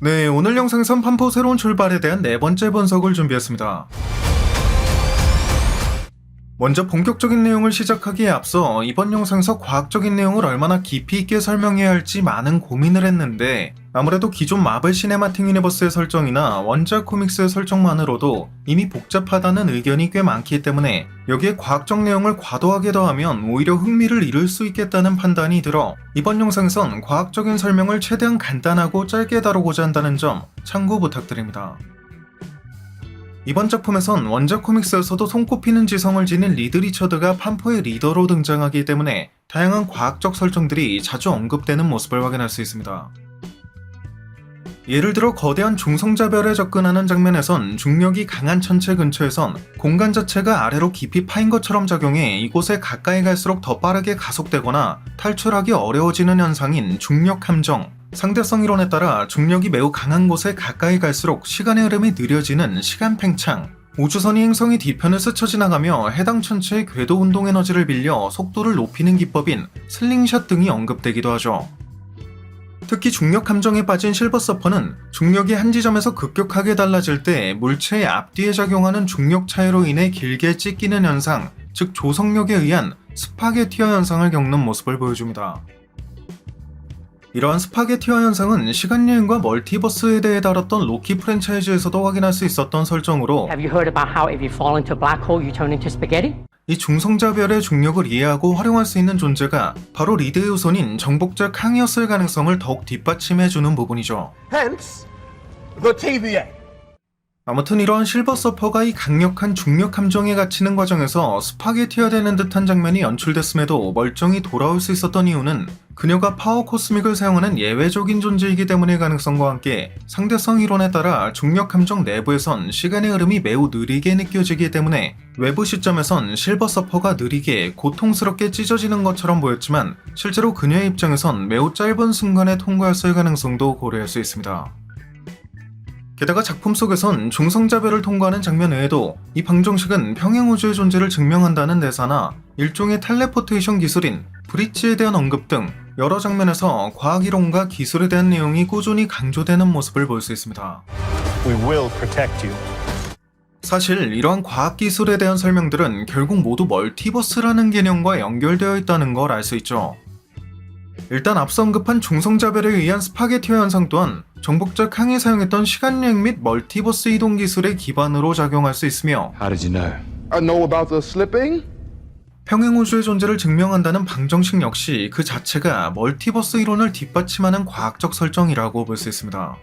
네, 오늘 영상에선 판포 새로운 출발에 대한 네 번째 분석을 준비했습니다. 먼저 본격적인 내용을 시작하기에 앞서 이번 영상에서 과학적인 내용을 얼마나 깊이 있게 설명해야 할지 많은 고민을 했는데 아무래도 기존 마블 시네마틱 유니버스의 설정이나 원작 코믹스의 설정만으로도 이미 복잡하다는 의견이 꽤 많기 때문에 여기에 과학적 내용을 과도하게 더하면 오히려 흥미를 잃을 수 있겠다는 판단이 들어 이번 영상에선 과학적인 설명을 최대한 간단하고 짧게 다루고자 한다는 점 참고 부탁드립니다. 이번 작품에선 원작 코믹스에서도 손꼽히는 지성을 지닌 리드 리처드가 판포의 리더로 등장하기 때문에 다양한 과학적 설정들이 자주 언급되는 모습을 확인할 수 있습니다. 예를 들어 거대한 중성자별에 접근하는 장면에선 중력이 강한 천체 근처에선 공간 자체가 아래로 깊이 파인 것처럼 작용해 이곳에 가까이 갈수록 더 빠르게 가속되거나 탈출하기 어려워지는 현상인 중력 함정, 상대성 이론에 따라 중력이 매우 강한 곳에 가까이 갈수록 시간의 흐름이 느려지는 시간 팽창, 우주선이 행성의 뒤편을 스쳐 지나가며 해당 천체의 궤도 운동 에너지를 빌려 속도를 높이는 기법인 슬링샷 등이 언급되기도 하죠. 특히 중력 함정에 빠진 실버 서퍼는 중력이 한 지점에서 급격하게 달라질 때 물체의 앞뒤에 작용하는 중력 차이로 인해 길게 찢기는 현상, 즉 조성력에 의한 스파게티어 현상을 겪는 모습을 보여줍니다. 이러한 스파게티어 현상은 시간 여행과 멀티버스에 대해 다뤘던 로키 프랜차이즈에서도 확인할 수 있었던 설정으로 Have you heard about how if you fall into a black hole, you turn into spaghetti? 이 중성자별의 중력을 이해하고 활용할 수 있는 존재가 바로 리드의 후손인 정복자 캉이었을 가능성을 더욱 뒷받침해주는 부분이죠. Hence, the TVA. 아무튼 이러한 실버 서퍼가 이 강력한 중력 함정에 갇히는 과정에서 스파게티화 되는 듯한 장면이 연출됐음에도 멀쩡히 돌아올 수 있었던 이유는 그녀가 파워 코스믹을 사용하는 예외적인 존재이기 때문의 가능성과 함께 상대성 이론에 따라 중력 함정 내부에선 시간의 흐름이 매우 느리게 느껴지기 때문에 외부 시점에선 실버 서퍼가 느리게 고통스럽게 찢어지는 것처럼 보였지만 실제로 그녀의 입장에선 매우 짧은 순간에 통과했을 가능성도 고려할 수 있습니다. 게다가 작품 속에선 중성자별을 통과하는 장면 외에도 이 방정식은 평행우주의 존재를 증명한다는 대사나 일종의 텔레포테이션 기술인 브릿지에 대한 언급 등 여러 장면에서 과학이론과 기술에 대한 내용이 꾸준히 강조되는 모습을 볼 수 있습니다. We will protect you. 사실 이러한 과학기술에 대한 설명들은 결국 모두 멀티버스라는 개념과 연결되어 있다는 걸 알 수 있죠. 일단 앞서 언급한 중성자별에 의한 스파게티어 현상 또한 정복자 캉이 사용했던 시간여행 및 멀티버스 이동 기술의 기반으로 작용할 수 있으며 How did you know? I know about the slipping. 평행 우주의 존재를 증명한다는 방정식 역시 그 자체가 멀티버스 이론을 뒷받침하는 과학적 설정이라고 볼 수 있습니다.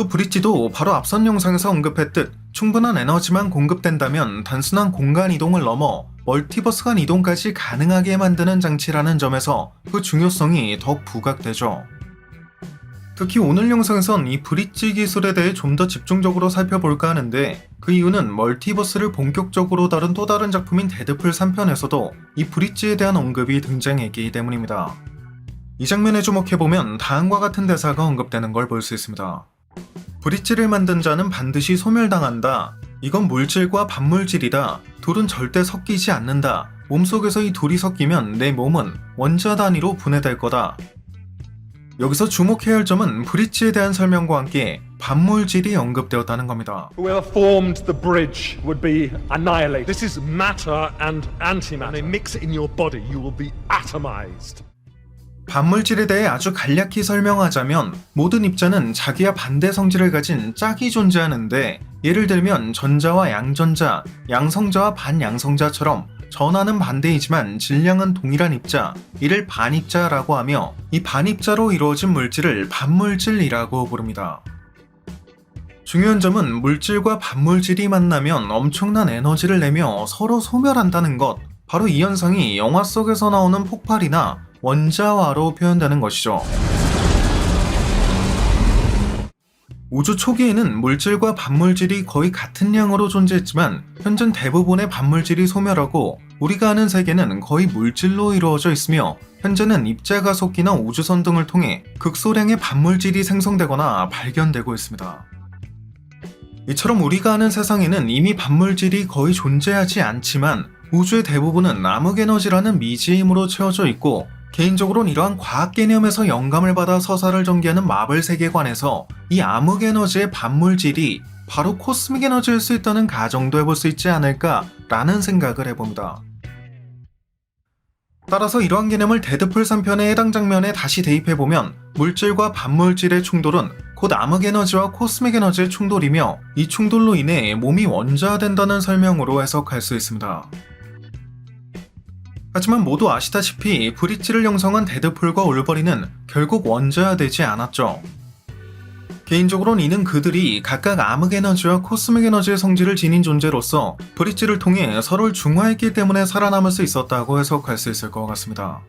또 브릿지도 바로 앞선 영상에서 언급했듯 충분한 에너지만 공급된다면 단순한 공간 이동을 넘어 멀티버스 간 이동까지 가능하게 만드는 장치라는 점에서 그 중요성이 더욱 부각되죠. 특히 오늘 영상에선 이 브릿지 기술에 대해 좀 더 집중적으로 살펴볼까 하는데 그 이유는 멀티버스를 본격적으로 다룬 또 다른 작품인 데드풀 3편에서도 이 브릿지에 대한 언급이 등장했기 때문입니다. 이 장면에 주목해보면 다음과 같은 대사가 언급되는 걸 볼 수 있습니다. 브릿지를 만든 자는 반드시 소멸당한다. 이건 물질과 반물질이다. 둘은 절대 섞이지 않는다. 몸속에서 이 둘이 섞이면 내 몸은 원자 단위로 분해될 거다. 여기서 주목해야 할 점은 브릿지에 대한 설명과 함께 반물질이 언급되었다는 겁니다. Whoever formed the bridge would be annihilated. This is matter and antimatter. When they mix it in your body, you will be atomized. 반물질에 대해 아주 간략히 설명하자면 모든 입자는 자기와 반대 성질을 가진 짝이 존재하는데 예를 들면 전자와 양전자, 양성자와 반양성자처럼 전하는 반대이지만 질량은 동일한 입자, 이를 반입자라고 하며 이 반입자로 이루어진 물질을 반물질이라고 부릅니다. 중요한 점은 물질과 반물질이 만나면 엄청난 에너지를 내며 서로 소멸한다는 것. 바로 이 현상이 영화 속에서 나오는 폭발이나 원자화로 표현되는 것이죠. 우주 초기에는 물질과 반물질이 거의 같은 양으로 존재했지만 현재 대부분의 반물질이 소멸하고 우리가 아는 세계는 거의 물질로 이루어져 있으며 현재는 입자가속기나 우주선 등을 통해 극소량의 반물질이 생성되거나 발견되고 있습니다. 이처럼 우리가 아는 세상에는 이미 반물질이 거의 존재하지 않지만 우주의 대부분은 암흑에너지라는 미지의 힘으로 채워져 있고 개인적으로는 이러한 과학 개념에서 영감을 받아 서사를 전개하는 마블 세계관에서 이 암흑 에너지의 반물질이 바로 코스믹 에너지일 수 있다는 가정도 해볼 수 있지 않을까라는 생각을 해봅니다. 따라서 이러한 개념을 데드풀 3편의 해당 장면에 다시 대입해보면 물질과 반물질의 충돌은 곧 암흑 에너지와 코스믹 에너지의 충돌이며 이 충돌로 인해 몸이 원자화된다는 설명으로 해석할 수 있습니다. 하지만 모두 아시다시피 브릿지를 형성한 데드풀과 올버린은 결국 원자화되지 않았죠. 개인적으로는 이는 그들이 각각 암흑 에너지와 코스믹 에너지의 성질을 지닌 존재로서 브릿지를 통해 서로를 중화했기 때문에 살아남을 수 있었다고 해석할 수 있을 것 같습니다.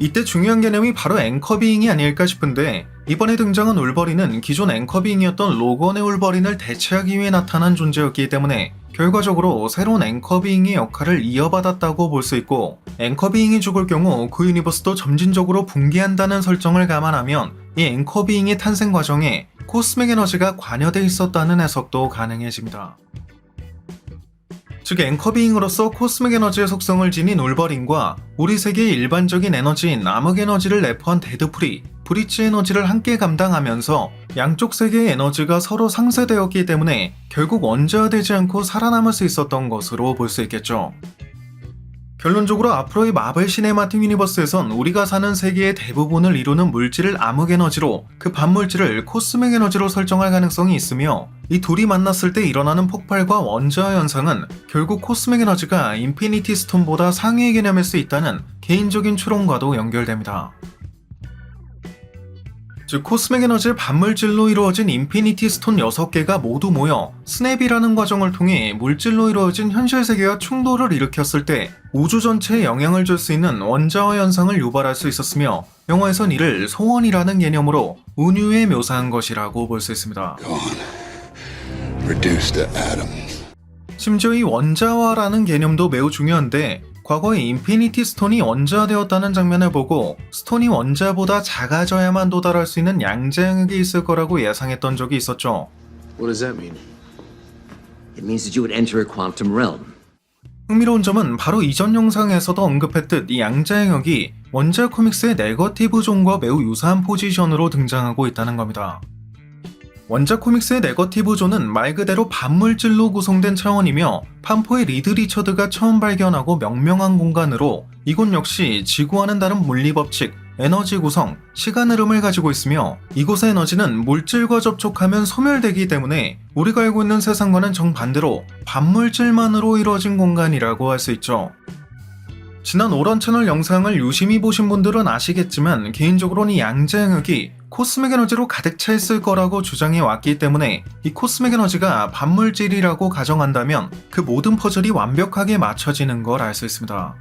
이때 중요한 개념이 바로 앵커비잉이 아닐까 싶은데 이번에 등장한 울버린은 기존 앵커비잉이었던 로건의 울버린을 대체하기 위해 나타난 존재였기 때문에 결과적으로 새로운 앵커비잉의 역할을 이어받았다고 볼 수 있고 앵커비잉이 죽을 경우 그 유니버스도 점진적으로 붕괴한다는 설정을 감안하면 이 앵커비잉의 탄생 과정에 코스믹 에너지가 관여돼 있었다는 해석도 가능해집니다. 즉 앵커비잉으로서 코스믹 에너지의 속성을 지닌 울버린과 우리 세계의 일반적인 에너지인 암흑 에너지를 내포한 데드풀이 브리치 에너지를 함께 감당하면서 양쪽 세계의 에너지가 서로 상쇄되었기 때문에 결국 원자되지 않고 살아남을 수 있었던 것으로 볼 수 있겠죠. 결론적으로 앞으로의 마블 시네마틱 유니버스에선 우리가 사는 세계의 대부분을 이루는 물질을 암흑 에너지로 그 반물질을 코스믹 에너지로 설정할 가능성이 있으며 이 둘이 만났을 때 일어나는 폭발과 원자화 현상은 결국 코스믹 에너지가 인피니티 스톤보다 상위의 개념일 수 있다는 개인적인 추론과도 연결됩니다. 즉 코스믹 에너지의 반물질로 이루어진 인피니티 스톤 6개가 모두 모여 스냅이라는 과정을 통해 물질로 이루어진 현실 세계와 충돌을 일으켰을 때 우주 전체에 영향을 줄 수 있는 원자화 현상을 유발할 수 있었으며 영화에선 이를 소원이라는 개념으로 운유에 묘사한 것이라고 볼 수 있습니다. 심지어 이 원자화라는 개념도 매우 중요한데 과거에 인피니티 스톤이 원자되었다는 장면을 보고 스톤이 원자보다 작아져야만 도달할 수 있는 양자 영역이 있을 거라고 예상했던 적이 있었죠. What does that mean? It means that you would enter a quantum realm. 흥미로운 점은 바로 이전 영상에서도 언급했듯 이 양자 영역이 원자 코믹스의 네거티브 존과 매우 유사한 포지션으로 등장하고 있다는 겁니다. 원작 코믹스의 네거티브 존은 말 그대로 반물질로 구성된 차원이며 판포의 리드 리처드가 처음 발견하고 명명한 공간으로 이곳 역시 지구와는 다른 물리 법칙, 에너지 구성, 시간 흐름을 가지고 있으며 이곳의 에너지는 물질과 접촉하면 소멸되기 때문에 우리가 알고 있는 세상과는 정반대로 반물질만으로 이루어진 공간이라고 할 수 있죠. 지난 오런 채널 영상을 유심히 보신 분들은 아시겠지만 개인적으로는 이 양자 영역이 코스믹 에너지로 가득 차 있을 거라고 주장해 왔기 때문에 이 코스믹 에너지가 반물질이라고 가정한다면 그 모든 퍼즐이 완벽하게 맞춰지는 걸 알 수 있습니다.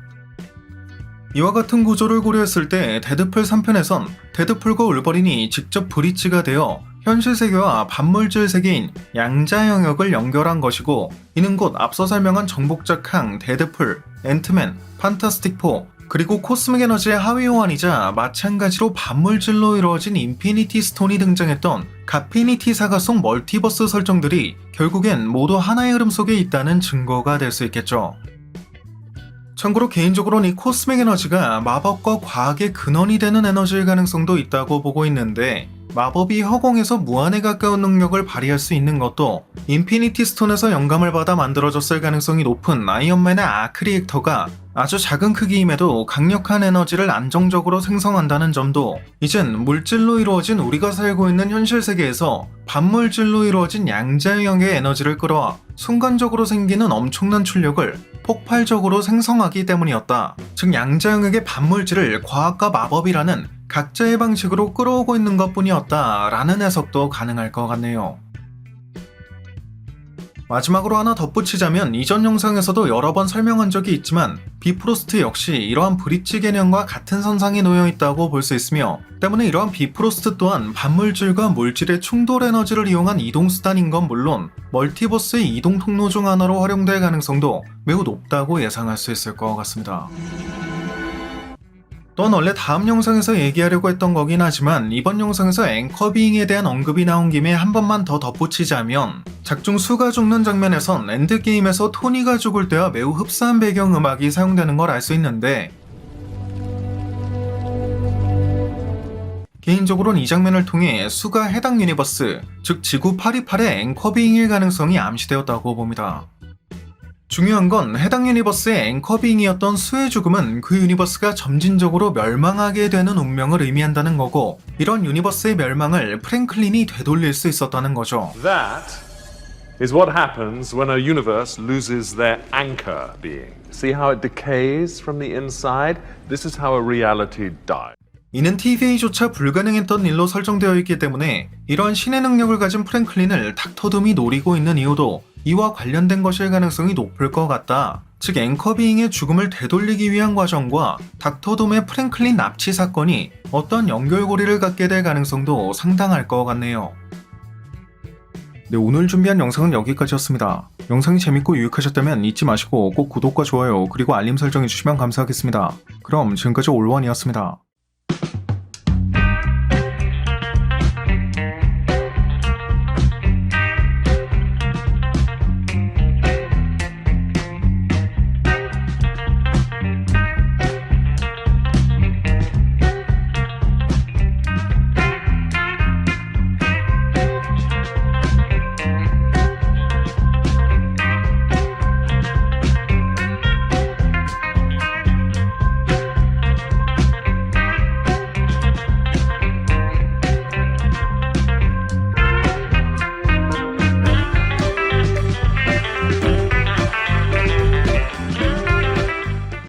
이와 같은 구조를 고려했을 때 데드풀 3편에선 데드풀과 울버린이 직접 브릿지가 되어 현실 세계와 반물질 세계인 양자 영역을 연결한 것이고 이는 곧 앞서 설명한 정복자 캉, 데드풀, 앤트맨, 판타스틱 4 그리고 코스믹 에너지의 하위 호환이자 마찬가지로 반물질로 이루어진 인피니티 스톤이 등장했던 가피니티 사가 속 멀티버스 설정들이 결국엔 모두 하나의 흐름 속에 있다는 증거가 될 수 있겠죠. 참고로 개인적으로는 이 코스믹 에너지가 마법과 과학의 근원이 되는 에너지일 가능성도 있다고 보고 있는데 마법이 허공에서 무한에 가까운 능력을 발휘할 수 있는 것도 인피니티 스톤에서 영감을 받아 만들어졌을 가능성이 높은 아이언맨의 아크 리액터가 아주 작은 크기임에도 강력한 에너지를 안정적으로 생성한다는 점도 이젠 물질로 이루어진 우리가 살고 있는 현실 세계에서 반물질로 이루어진 양자형의 에너지를 끌어와 순간적으로 생기는 엄청난 출력을 폭발적으로 생성하기 때문이었다. 즉 양자형의 반물질을 과학과 마법이라는 각자의 방식으로 끌어오고 있는 것 뿐이었다 라는 해석도 가능할 것 같네요. 마지막으로 하나 덧붙이자면 이전 영상에서도 여러 번 설명한 적이 있지만 비프로스트 역시 이러한 브릿지 개념과 같은 선상에 놓여 있다고 볼 수 있으며 때문에 이러한 비프로스트 또한 반물질과 물질의 충돌 에너지를 이용한 이동 수단인 건 물론 멀티버스의 이동 통로 중 하나로 활용될 가능성도 매우 높다고 예상할 수 있을 것 같습니다. 또한 원래 다음 영상에서 얘기하려고 했던 거긴 하지만 이번 영상에서 앵커비잉에 대한 언급이 나온 김에 한 번만 더 덧붙이자면 작중 수가 죽는 장면에선 엔드게임에서 토니가 죽을 때와 매우 흡사한 배경 음악이 사용되는 걸 알 수 있는데 개인적으로는 이 장면을 통해 수가 해당 유니버스, 즉 지구 828의 앵커빙일 가능성이 암시되었다고 봅니다. 중요한 건 해당 유니버스의 앵커빙이었던 수의 죽음은 그 유니버스가 점진적으로 멸망하게 되는 운명을 의미한다는 거고 이런 유니버스의 멸망을 프랭클린이 되돌릴 수 있었다는 거죠. That... is what happens when a universe loses their anchor being. See how it decays from the inside? This is how a reality dies. 이는 TVA조차 불가능했던 일로 설정되어 있기 때문에 이러한 신의 능력을 가진 프랭클린을 닥터 둠이 노리고 있는 이유도 이와 관련된 것일 가능성이 높을 것 같다. 즉 앵커비잉의 죽음을 되돌리기 위한 과정과 닥터둠의 프랭클린 납치 사건이 어떤 연결고리를 갖게 될 가능성도 상당할 것 같네요. 네, 오늘 준비한 영상은 여기까지였습니다. 영상이 재밌고 유익하셨다면 잊지 마시고 꼭 구독과 좋아요 그리고 알림 설정 해 주시면 감사하겠습니다. 그럼 지금까지 올원이었습니다.